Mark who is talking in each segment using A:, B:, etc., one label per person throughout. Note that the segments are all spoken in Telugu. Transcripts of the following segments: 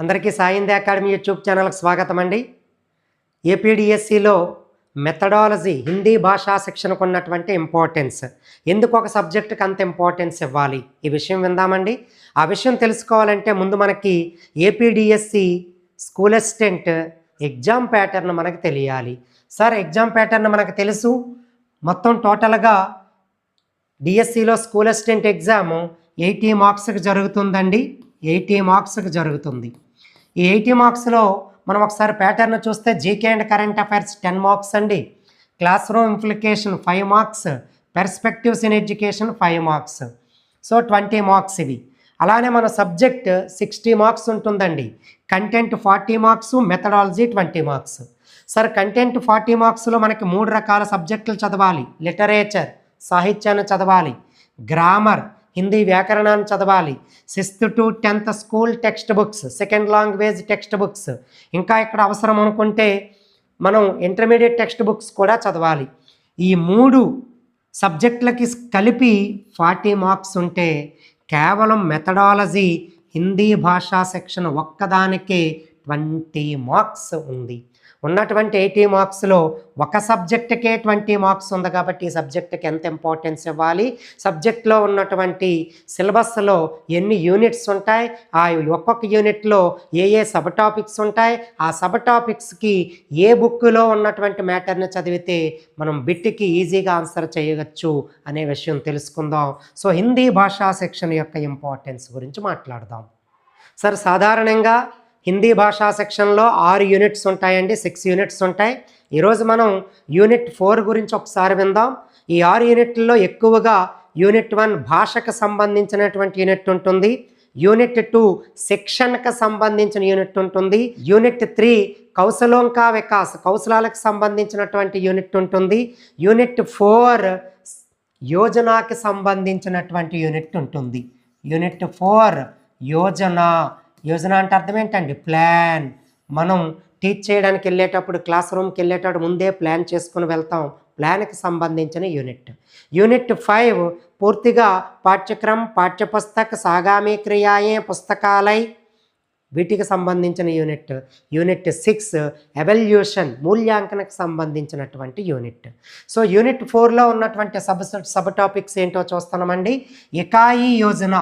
A: అందరికీ సాయిందే అకాడమీ యూట్యూబ్ ఛానల్కి స్వాగతం అండి. ఏపీడిఎస్సిలో మెథడాలజీ హిందీ భాషా శిక్షణకు ఉన్నటువంటి ఇంపార్టెన్స్ ఎందుకు ఒక సబ్జెక్టుకి అంత ఇంపార్టెన్స్ ఇవ్వాలి? ఈ విషయం విందామండి. ఆ విషయం తెలుసుకోవాలంటే ముందు మనకి APDSC school assistant exam pattern మనకు తెలియాలి. సార్ ఎగ్జామ్ ప్యాటర్న్ మనకు తెలుసు. మొత్తం టోటల్గా డిఎస్సిలో స్కూల్ అసిస్టెంట్ ఎగ్జామ్ ఎయిటీ మార్క్స్కి జరుగుతుందండి. ఎయిటీ మార్క్స్కి జరుగుతుంది. ఈ ఎయిటీ మార్క్స్లో మనం ఒకసారి ప్యాటర్న్ చూస్తే GK and current affairs ten marks అండి. Classroom implication five marks perspectives in education five marks so twenty marks ఇవి. అలానే మన సబ్జెక్ట్ సిక్స్టీ మార్క్స్ ఉంటుందండి. Content forty marks methodology twenty marks sir content forty మార్క్స్లో మనకి మూడు రకాల సబ్జెక్టులు చదవాలి. లిటరేచర్ సాహిత్యాన్ని చదవాలి. గ్రామర్ హిందీ వ్యాకరణాన్ని చదవాలి. Sixth to tenth school text books second language text books ఇంకా ఇక్కడ అవసరం అనుకుంటే మనం ఇంటర్మీడియట్ టెక్స్ట్ బుక్స్ కూడా చదవాలి. ఈ మూడు సబ్జెక్టులకి కలిపి ఫార్టీ మార్క్స్ ఉంటే కేవలం మెథడాలజీ హిందీ భాషా సెక్షన్ ఒక్కదానికే ట్వంటీ మార్క్స్ ఉంది. ఉన్నటువంటి ఎయిటీ మార్క్స్లో ఒక సబ్జెక్టుకే ట్వంటీ మార్క్స్ ఉంది కాబట్టి ఈ సబ్జెక్టుకి ఎంత ఇంపార్టెన్స్ ఇవ్వాలి? సబ్జెక్ట్లో ఉన్నటువంటి సిలబస్లో ఎన్ని యూనిట్స్ ఉంటాయి? ఆ ఒక్కొక్క యూనిట్లో ఏ ఏ సబ్ టాపిక్స్ ఉంటాయి? ఆ సబ్ టాపిక్స్కి ఏ బుక్లో ఉన్నటువంటి మ్యాటర్ని చదివితే మనం బిట్కి ఈజీగా ఆన్సర్ చేయవచ్చు అనే విషయం తెలుసుకుందాం. సో హిందీ భాషా సెక్షన్ యొక్క ఇంపార్టెన్స్ గురించి మాట్లాడదాం. సార్ సాధారణంగా హిందీ భాషా సెక్షన్లో ఆరు యూనిట్స్ ఉంటాయండి సిక్స్ యూనిట్స్ ఉంటాయి. ఈరోజు మనం యూనిట్ ఫోర్ గురించి ఒకసారి విందాం. ఈ ఆరు యూనిట్లలో ఎక్కువగా యూనిట్ వన్ భాషకు సంబంధించినటువంటి యూనిట్ ఉంటుంది. యూనిట్ టూ శిక్షణకు సంబంధించిన యూనిట్ ఉంటుంది. యూనిట్ త్రీ కౌశలోంకా వికాస్ కౌశలాలకు సంబంధించినటువంటి యూనిట్ ఉంటుంది. యూనిట్ ఫోర్ యోజనాకి సంబంధించినటువంటి యూనిట్ ఉంటుంది. యూనిట్ ఫోర్ యోజన యోజన అంటే అర్థం ఏంటండి ప్లాన్. మనం టీచ్ చేయడానికి వెళ్ళేటప్పుడు క్లాస్ రూమ్కి వెళ్ళేటప్పుడు ముందే ప్లాన్ చేసుకుని వెళ్తాం. ప్లాన్కి సంబంధించిన యూనిట్. యూనిట్ ఫైవ్ పూర్తిగా పాఠ్యక్రమం పాఠ్యపుస్తక సాగామి క్రియాయే పుస్తకాలై వీటికి సంబంధించిన యూనిట్. యూనిట్ సిక్స్ ఎవల్యూషన్ మూల్యాంకనకు సంబంధించినటువంటి యూనిట్. సో యూనిట్ ఫోర్లో ఉన్నటువంటి సబ్ సబ్ టాపిక్స్ ఏంటో చూస్తున్నామండి. ఇకాయి యోజన.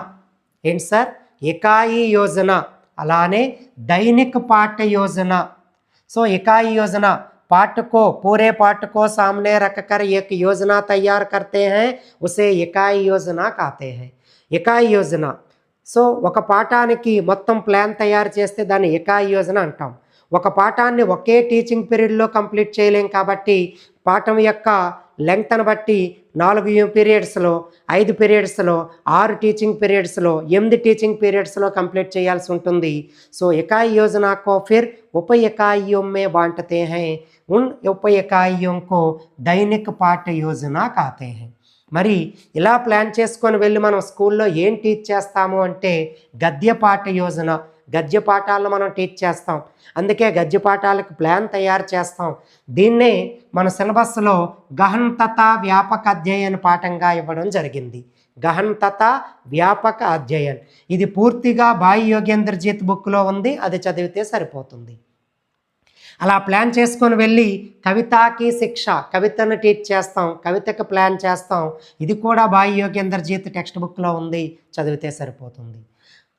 A: ఏంటి సార్? ఇకాయి యోజన అలానే దైనిక్ పాఠ్య యోజన సో इकाई योजना पाठ को पूरे पाठ को सामने रखकर एक योजना तैयार करते हैं उसे इकाई योजना कहते हैं ఇకాయి యోజన సో ఒక పాఠానికి మొత్తం ప్లాన్ తయారు చేస్తే దాన్ని ఇకాయి యోజన అంటాం ఒక పాఠాన్ని ఒకే టీచింగ్ పీరియడ్లో కంప్లీట్ చేయలేం కాబట్టి పాఠం యొక్క లెంగ్త్ని బట్టి నాలుగు పీరియడ్స్లో ఐదు పీరియడ్స్లో ఆరు టీచింగ్ పీరియడ్స్లో ఎనిమిది టీచింగ్ పీరియడ్స్లో కంప్లీట్ చేయాల్సి ఉంటుంది సో ఇకాయి యోజన को फिर उप इकाइयों में बांटते हैं उन उप इकाइयों को दैनिक पाठ्य योजना कहते हैं మరి ఇలా ప్లాన్ చేసుకొని వెళ్ళి మనం స్కూల్లో ఏం టీచ్ చేస్తాము అంటే గద్య పాఠ యోజన గద్య పాఠాలను మనం టీచ్ చేస్తాం. అందుకే గద్య పాఠాలకు ప్లాన్ తయారు చేస్తాం. దీన్నే మన సిలబస్లో గహంతత వ్యాపక అధ్యయన పాఠంగా ఇవ్వడం జరిగింది. గహంతత వ్యాపక అధ్యయన్. ఇది పూర్తిగా బాయి యోగేంద్రజీత్ బుక్లో ఉంది అది చదివితే సరిపోతుంది. అలా ప్లాన్ చేసుకొని వెళ్ళి కవితాకి శిక్ష కవితను టీచ్ చేస్తాం కవితకు ప్లాన్ చేస్తాం. ఇది కూడా బాయి యోగేంద్రజీత్ టెక్స్ట్ బుక్లో ఉంది చదివితే సరిపోతుంది.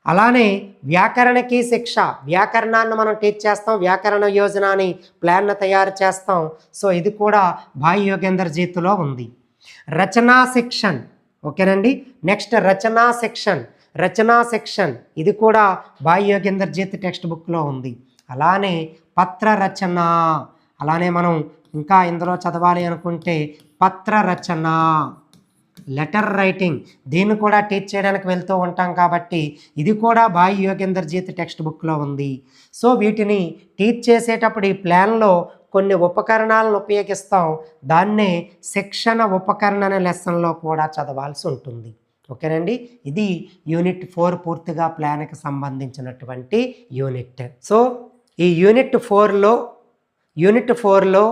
A: అలానే వ్యాకరణకి శిక్ష. వ్యాకరణాన్ని మనం టీచ్ చేస్తాం వ్యాకరణ యోజన అని ప్లాన్ను తయారు చేస్తాం. సో ఇది కూడా భాయ్ యోగేందర్ జీతులో ఉంది. రచనా శిక్షన్. ఓకేనండి? నెక్స్ట్ రచనా సెక్షన్ రచనా సెక్షన్ ఇది కూడా భాయ్ యోగేందర్ జీత్ టెక్స్ట్ బుక్లో ఉంది. అలానే పత్ర రచన. అలానే మనం ఇంకా ఇందులో చదవాలి అనుకుంటే పత్ర రచన. లెటర్ రైటింగ్ దీన్ని కూడా టీచ్ చేయడానికి వెళ్తూ ఉంటాం కాబట్టి ఇది కూడా బాయి యోగేందర్జీత్ టెక్స్ట్ బుక్లో ఉంది. సో వీటిని టీచ్ చేసేటప్పుడు ఈ ప్లాన్లో కొన్ని ఉపకరణాలను ఉపయోగిస్తాం. దాన్నే శిక్షణ ఉపకరణ అనే లెసన్లో కూడా చదవాల్సి ఉంటుంది. ఓకేనండి? ఇది యూనిట్ ఫోర్ పూర్తిగా ప్లాన్కి సంబంధించినటువంటి యూనిట్. సో ఈ యూనిట్ ఫోర్లో యూనిట్ ఫోర్లో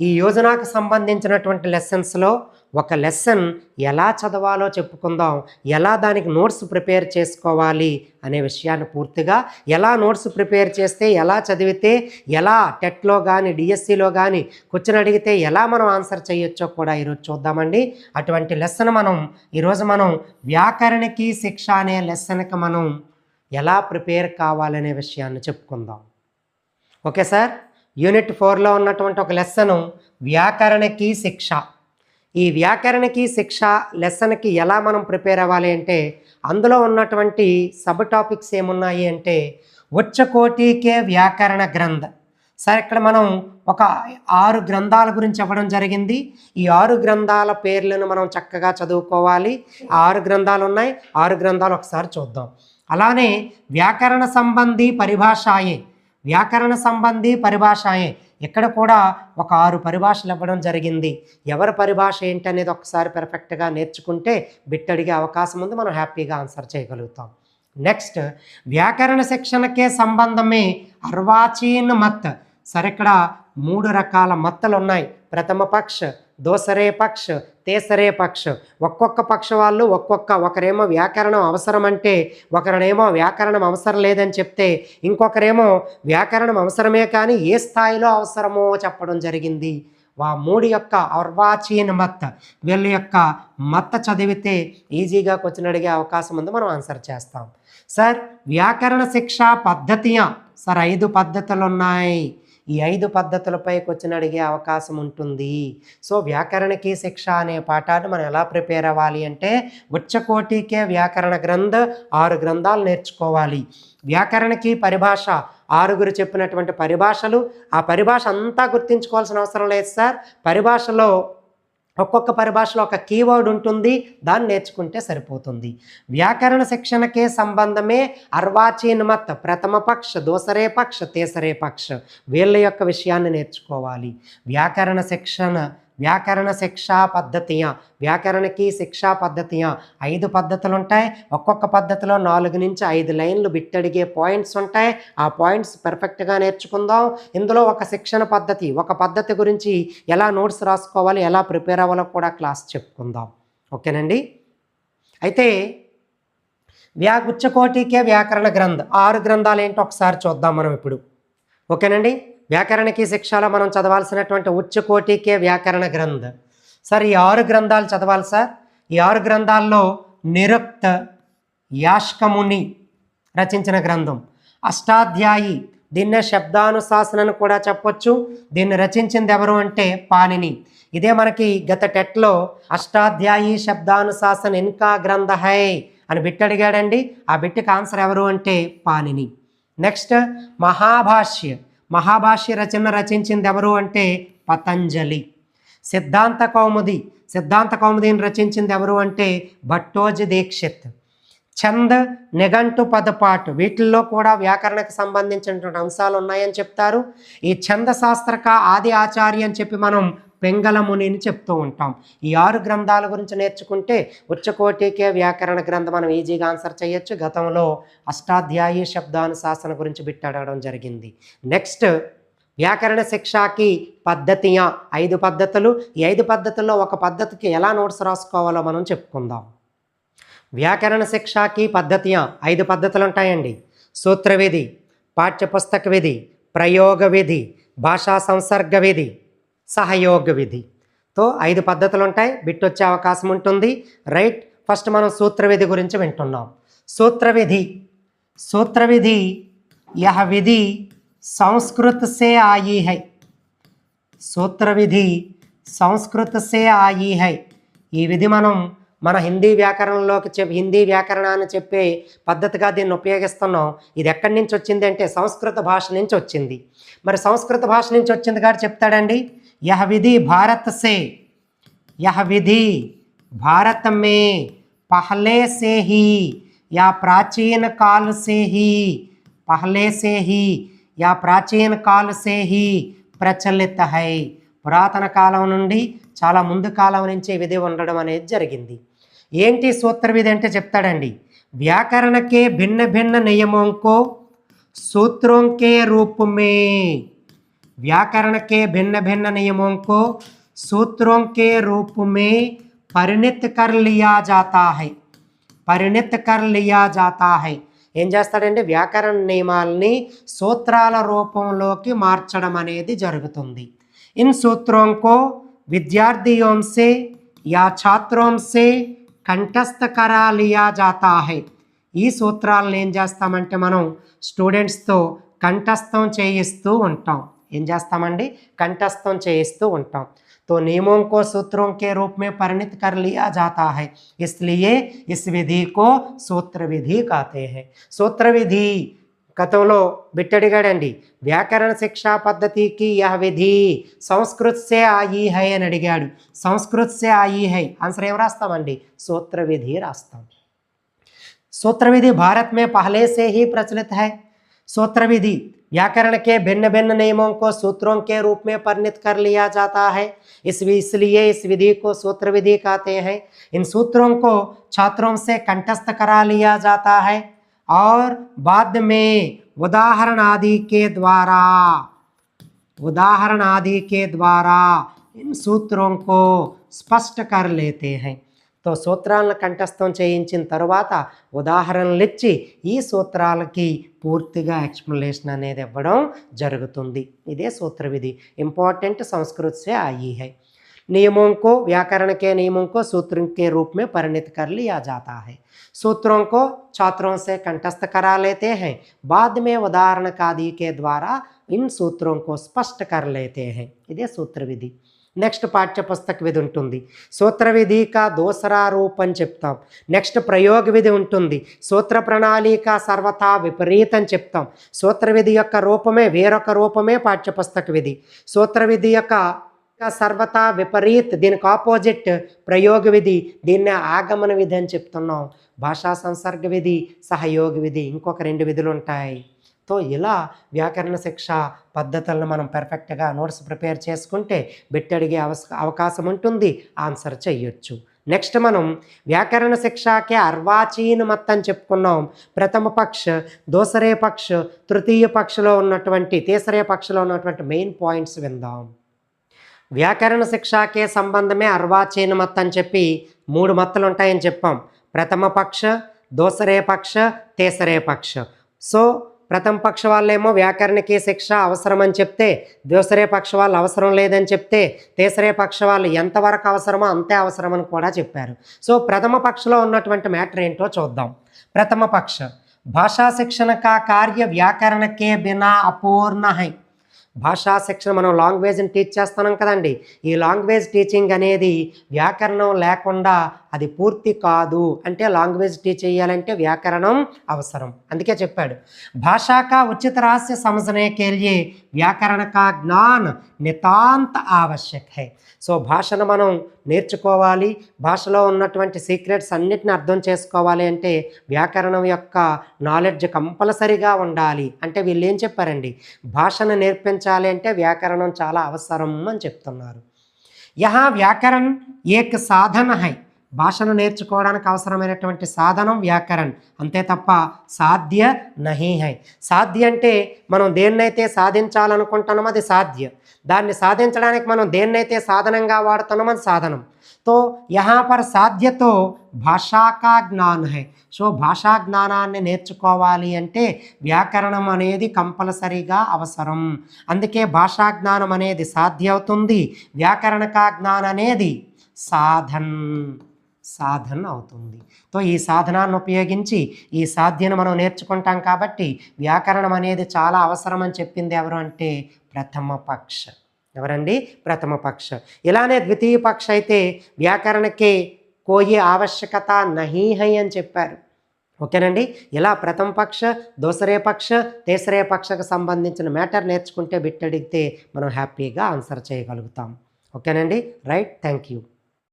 A: ఈ యోజనకు సంబంధించినటువంటి లెసన్స్లో ఒక లెసన్ ఎలా చదవాలో చెప్పుకుందాం. ఎలా దానికి నోట్స్ ప్రిపేర్ చేసుకోవాలి అనే విషయాన్ని పూర్తిగా ఎలా నోట్స్ ప్రిపేర్ చేస్తే ఎలా చదివితే ఎలా టెట్లో కానీ డిఎస్సిలో కానీ క్వశ్చన్ అడిగితే ఎలా మనం ఆన్సర్ చేయొచ్చో కూడా ఈరోజు చూద్దామండి. అటువంటి లెసన్ మనం ఈరోజు మనం వ్యాకరణకి శిక్ష అనే లెసన్కి మనం ఎలా ప్రిపేర్ కావాలనే విషయాన్ని చెప్పుకుందాం. Okay sir? యూనిట్ ఫోర్లో ఉన్నటువంటి ఒక లెసను వ్యాకరణకి శిక్ష. ఈ వ్యాకరణకి శిక్ష లెసన్కి ఎలా మనం ప్రిపేర్ అవ్వాలి అంటే అందులో ఉన్నటువంటి సబ్ టాపిక్స్ ఏమున్నాయి అంటే ఉచ్చకోటికే వ్యాకరణ గ్రంథ. సరే ఇక్కడ మనం ఒక ఆరు గ్రంథాల గురించి ఇవ్వడం జరిగింది. ఈ ఆరు గ్రంథాల పేర్లను మనం చక్కగా చదువుకోవాలి. ఆరు గ్రంథాలు ఉన్నాయి. ఆరు గ్రంథాలు ఒకసారి చూద్దాం. అలానే వ్యాకరణ సంబంధి పరిభాషాయే వ్యాకరణ సంబంధి పరిభాషాయే. ఇక్కడ కూడా ఒక ఆరు పరిభాషలు ఇవ్వడం జరిగింది. ఎవరి పరిభాష ఏంటనేది ఒకసారి పెర్ఫెక్ట్గా నేర్చుకుంటే బిట్టడిగే అవకాశం ఉంది. మనం హ్యాపీగా ఆన్సర్ చేయగలుగుతాం. నెక్స్ట్ వ్యాకరణ శిక్షణకే సంబంధమే అర్వాచీన్ మత్. సరే ఇక్కడ మూడు రకాల మత్తలు ఉన్నాయి ప్రథమ పక్ష దోసరే పక్ష తేసరే పక్ష. ఒక్కొక్క పక్ష వాళ్ళు ఒక్కొక్క ఒకరేమో వ్యాకరణం అవసరం అంటే ఒకరినేమో వ్యాకరణం అవసరం లేదని చెప్తే ఇంకొకరేమో వ్యాకరణం అవసరమే కానీ ఏ స్థాయిలో అవసరమో చెప్పడం జరిగింది. వా మూడు యొక్క అర్వాచీన మత్త. వీళ్ళ యొక్క మత్త చదివితే ఈజీగా క్వశ్చన్ అడిగే అవకాశం ఉంది. మనం ఆన్సర్ చేస్తాం. సార్ వ్యాకరణ శిక్షా పద్ధతియా? సార్ ఐదు పద్ధతులు ఉన్నాయి ఈ ఐదు పద్ధతులపై క్వశ్చన్ అడిగే అవకాశం ఉంటుంది. సో వ్యాకరణకి శిక్ష అనే పాఠాన్ని మనం ఎలా ప్రిపేర్ అవ్వాలి అంటే ఉచ్చకోటికే వ్యాకరణ గ్రంథ ఆరు గ్రంథాలు నేర్చుకోవాలి. వ్యాకరణకి పరిభాష ఆరుగురు చెప్పినటువంటి పరిభాషలు ఆ పరిభాష అంతా గుర్తించుకోవాల్సిన అవసరం లేదు సార్. పరిభాషలో ఒక్కొక్క పరిభాషలో ఒక కీవర్డ్ ఉంటుంది దాన్ని నేర్చుకుంటే సరిపోతుంది. వ్యాకరణ శిక్షణకే సంబంధమే అర్వాచీన్మత్ ప్రథమ పక్ష దోసరే పక్ష తేసరే పక్ష. వీళ్ళ యొక్క విషయాన్ని నేర్చుకోవాలి. వ్యాకరణ శిక్షణ వ్యాకరణ శిక్షా పద్ధతియా? వ్యాకరణకి శిక్షా పద్ధతియా? ఐదు పద్ధతులు ఉంటాయి ఒక్కొక్క పద్ధతిలో నాలుగు నుంచి ఐదు లైన్లు బిట్టడిగే పాయింట్స్ ఉంటాయి. ఆ పాయింట్స్ పర్ఫెక్ట్గా నేర్చుకుందాం. ఇందులో ఒక శిక్షణ పద్ధతి ఒక పద్ధతి గురించి ఎలా నోట్స్ రాసుకోవాలి ఎలా ప్రిపేర్ అవ్వాలో కూడా క్లాస్ చెప్పుకుందాం. ఓకేనండి? అయితే వ్యా గుచ్చకోటికే వ్యాకరణ గ్రంథ. ఆరు గ్రంథాలు ఏంటో ఒకసారి చూద్దాం మనం ఇప్పుడు. ఓకేనండి? వ్యాకరణకి శిక్షలో మనం చదవాల్సినటువంటి ఉచ్చకోటికే వ్యాకరణ గ్రంథ. సార్ ఈ ఆరు గ్రంథాలు చదవాలి సార్. ఈ ఆరు గ్రంథాల్లో నిరుక్త యాష్కముని రచించిన గ్రంథం. అష్టాధ్యాయి దీన్నే శబ్దానుశాసనను కూడా చెప్పొచ్చు. దీన్ని రచించింది ఎవరు అంటే పాణిని. ఇదే మనకి గత టెట్లో అష్టాధ్యాయి శబ్దానుశాసన ఇన్కా గ్రంథ హై అని బిట్ అడిగాడండి. ఆ బిట్టికి ఆన్సర్ ఎవరు అంటే పాణిని. నెక్స్ట్ మహాభాష్య. మహాభాష్య రచన రచించింది ఎవరు అంటే పతంజలి. సిద్ధాంత కౌముది. సిద్ధాంత కౌముదిని రచించింది ఎవరు అంటే భట్టోజ్ దీక్షిత్. చంద్ నిఘంటు పదపాటు. వీటిల్లో కూడా వ్యాకరణకు సంబంధించినటువంటి అంశాలు ఉన్నాయని చెప్తారు. ఈ ఛంద శాస్త్రక ఆది ఆచార్య అని చెప్పి మనం పెంగళ మునిని చెప్తూ ఉంటాం. ఈ ఆరు గ్రంథాల గురించి నేర్చుకుంటే ఉచ్చకోటికే వ్యాకరణ గ్రంథం మనం ఈజీగా ఆన్సర్ చేయొచ్చు. గతంలో అష్టాధ్యాయి శబ్దానుశాసన గురించి బిట్టడడం జరిగింది. నెక్స్ట్ వ్యాకరణ శిక్షకి పద్ధతియా? ఐదు పద్ధతులు. ఈ ఐదు పద్ధతుల్లో ఒక పద్ధతికి ఎలా నోట్స్ రాసుకోవాలో మనం చెప్పుకుందాం. వ్యాకరణ శిక్షకి పద్ధతియా? ఐదు పద్ధతులు ఉంటాయండి. సూత్రవిధి పాఠ్యపుస్తక విధి ప్రయోగ విధి భాషా సంసర్గ విధి సహయోగ విధి తో ఐదు పద్ధతులు ఉంటాయి బిట్ వచ్చే అవకాశం ఉంటుంది రైట్ ఫస్ట్ మనం సూత్ర విధి గురించి వింటున్నాం. సూత్ర విధి యహ విధి సంస్కృత సే ఆయి హై సూత్ర విధి సంస్కృత సే ఆయి హై ఈ విధి మనం మన హిందీ వ్యాకరణంలోకి చెప్ హిందీ వ్యాకరణాన్ని చెప్పే పద్ధతిగా దీన్ని ఉపయోగిస్తున్నాం. ఇది ఎక్కడి నుంచి వచ్చింది అంటే సంస్కృత భాష నుంచి వచ్చింది మరి సంస్కృత భాష నుంచి వచ్చింది కాబట్టి చెప్తాడండి? యహ విధి భారత్ సే यह विधि भारत में पहले से ही या प्राचीन काल से ही पहले से ही या ప్రాచీన కాల से ही ప్రచలిత హై పురాతన కాలం నుండి చాలా ముందు కాలం నుంచి ఈ విధి ఉండడం అనేది జరిగింది ఏంటి సూత్ర విధి అంటే చెప్తాడండి వ్యాకరణకే భిన్న భిన్న నియమోంకో सूत्रों के रूप में व्याकरण के भिन्न भिन्न नियमों को सूत्रों के रूप में పరిణిత్ కర్ లియా జాతా హై పరిణిత్ కర్ లియా జాతా హై ఏం చేస్తాడంటే వ్యాకరణ నియమాల్ని సూత్రాల రూపంలోకి మార్చడం అనేది జరుగుతుంది ఇన్ సూత్రోं को विद्यार्थियों से या छात्रों से కంఠస్థ కరా లియా జాతా హై ఈ సూత్రాలను ఏం చేస్తామంటే మనం స్టూడెంట్స్తో కంఠస్థం చేయిస్తూ ఉంటాం ఏం చేస్తామండి కంఠస్థం చేయిస్తూ ఉంటాం तो नियमों को सूत्रों के रूप में परिणित कर लिया जाता है इसलिए इस विधि को सूत्र विधि कहते हैं सूत्र विधि గతంలో బిట్టడిగాడండి వ్యాకరణ శిక్షా పద్ధతికి యహ విధి సంస్కృత్ సే ఆయి హై అని అడిగాడు సంస్కృత్ సే ఆయి హై ఆన్సర్ ఏం రాస్తామండి సూత్ర విధి రాస్తాం सूत्र विधि भारत में पहले से ही प्रचलित है सूत्र विधि व्याकरण के भिन्न भिन्न नियमों को सूत्रों के रूप में परिणित कर लिया जाता है। इस इसलिए इस विधि को सूत्र विधि कहते हैं। इन सूत्रों को छात्रों से कंठस्थ करा लिया जाता है। और बाद में उदाहरण आदि के द्वारा, उदाहरण आदि के द्वारा इन सूत्रों को स्पष्ट कर लेते हैं। तो सूत्र కంఠస్థం చేయించిన తర్వాత ఉదాహరణలు ఇచ్చి ఈ సూత్రాలకి పూర్తిగా ఎక్స్ప్లెనేషన్ అనేది ఇవ్వడం జరుగుతుంది. ఇదే సూత్ర इंपॉर्टेंट संस्कृत से आई है नियमों को व्याकरण के नियमों को सूत्र के रूप में परिणित कर लिया जाता है सूत्रों को छात्रों से कंटस्थ करा लेते हैं बाद में उदाहरण आदि के द्वारा इन सूत्रों को स्पष्ट कर लेते हैं इधे सूत्र विधि నెక్స్ట్ పాఠ్య పుస్తక విధి ఉంటుంది. సూత్ర విధిక కా అని చెప్తాం. నెక్స్ట్ ప్రయోగ విధి ఉంటుంది. సూత్ర ప్రణాళిక సర్వతా విపరీతం అని చెప్తాం. సూత్ర విధి యొక్క రూపమే వేరొక రూపమే పాఠ్యపుస్తక విధి. సూత్ర విధి యొక్క సర్వతా విపరీత్ దీనికి ఆపోజిట్ ప్రయోగ విధి దీన్నే ఆగమన విధి అని చెప్తున్నాం. భాషా సంసర్గ విధి సహయోగ విధి ఇంకొక రెండు విధులు ఉంటాయి. సో ఇలా వ్యాకరణ శిక్ష పద్ధతులను మనం పర్ఫెక్ట్గా నోట్స్ ప్రిపేర్ చేసుకుంటే బిట్టడిగే అవస్ అవకాశం ఉంటుంది. ఆన్సర్ చెయ్యొచ్చు. నెక్స్ట్ మనం వ్యాకరణ శిక్షకే అర్వాచీన మత్ అని చెప్పుకున్నాం. ప్రథమ పక్ష దోసరే పక్ష తృతీయ పక్షలో ఉన్నటువంటి తీసరే పక్షలో ఉన్నటువంటి మెయిన్ పాయింట్స్ విందాం. వ్యాకరణ శిక్షకే సంబంధమే అర్వాచీన మత్ అని చెప్పి మూడు మత్తులు ఉంటాయని చెప్పాం. ప్రథమ పక్ష దోసరే పక్ష తేసరే పక్ష. సో ప్రథమ పక్ష వాళ్ళేమో వ్యాకరణకి శిక్ష అవసరమని చెప్తే దూసరే పక్ష వాళ్ళు అవసరం లేదని చెప్తే తీసరే పక్ష వాళ్ళు ఎంతవరకు అవసరమో అంతే అవసరమని కూడా చెప్పారు. సో ప్రథమ పక్షలో ఉన్నటువంటి మ్యాటర్ ఏంటో చూద్దాం. ప్రథమ పక్ష. భాషా శిక్షణ కా కార్య వ్యాకరణకే బినా అపూర్ణ హై భాషా శిక్షణ మనం లాంగ్వేజ్ని టీచ్ చేస్తున్నాం కదండి. ఈ లాంగ్వేజ్ టీచింగ్ అనేది వ్యాకరణం లేకుండా అది పూర్తి కాదు. అంటే లాంగ్వేజ్ టీచ్ చేయాలంటే వ్యాకరణం అవసరం. అందుకే చెప్పాడు. భాషాక ఉచిత రహస్య సమజనే के వ్యాకరణ కా జ్ఞాన్ నితాంత ఆవశ్యక్. హై సో భాషను మనం నేర్చుకోవాలి. భాషలో ఉన్నటువంటి సీక్రెట్స్ అన్నిటిని అర్థం చేసుకోవాలి అంటే వ్యాకరణం యొక్క నాలెడ్జ్ కంపల్సరీగా ఉండాలి. అంటే వీళ్ళు ఏం చెప్పారండి? భాషను నేర్పించాలి అంటే వ్యాకరణం చాలా అవసరం అని చెప్తున్నారు. యహా వ్యాకరణ ఏక్ సాధన హై భాషను నేర్చుకోవడానికి అవసరమైనటువంటి సాధనం వ్యాకరణ్. అంతే తప్ప సాధ్య నహి హై. సాధ్య అంటే మనం దేన్నైతే సాధించాలనుకుంటున్నామో అది సాధ్య. దాన్ని సాధించడానికి మనం దేన్నైతే సాధనంగా వాడుతున్నామో అది సాధనం. తో యహా పర్ సాధ్యతో భాషాకా జ్ఞానహై జ్ఞాన్ హై. సో భాషా జ్ఞానాన్ని నేర్చుకోవాలి అంటే వ్యాకరణం అనేది కంపల్సరీగా అవసరం. అందుకే భాషా జ్ఞానం అనేది సాధ్య అవుతుంది వ్యాకరణ జ్ఞానం అనేది సాధన్. సాధన అవుతుంది. తో ఈ సాధనాన్ని ఉపయోగించి ఈ సాధ్యను మనం నేర్చుకుంటాం కాబట్టి వ్యాకరణం అనేది చాలా అవసరం అని చెప్పింది ఎవరు అంటే ప్రథమ పక్ష. ఎవరండి? ప్రథమ పక్ష. ఇలానే ద్వితీయ పక్ష అయితే వ్యాకరణకే కోయి ఆవశ్యకత నహీ హై అని చెప్పారు. ఓకేనండి? ఇలా ప్రథమ పక్ష దోసరే పక్ష తేసరే పక్షకు సంబంధించిన మ్యాటర్ నేర్చుకుంటే బిట్టడిగితే మనం హ్యాపీగా ఆన్సర్ చేయగలుగుతాం. ఓకేనండి? రైట్? Thank you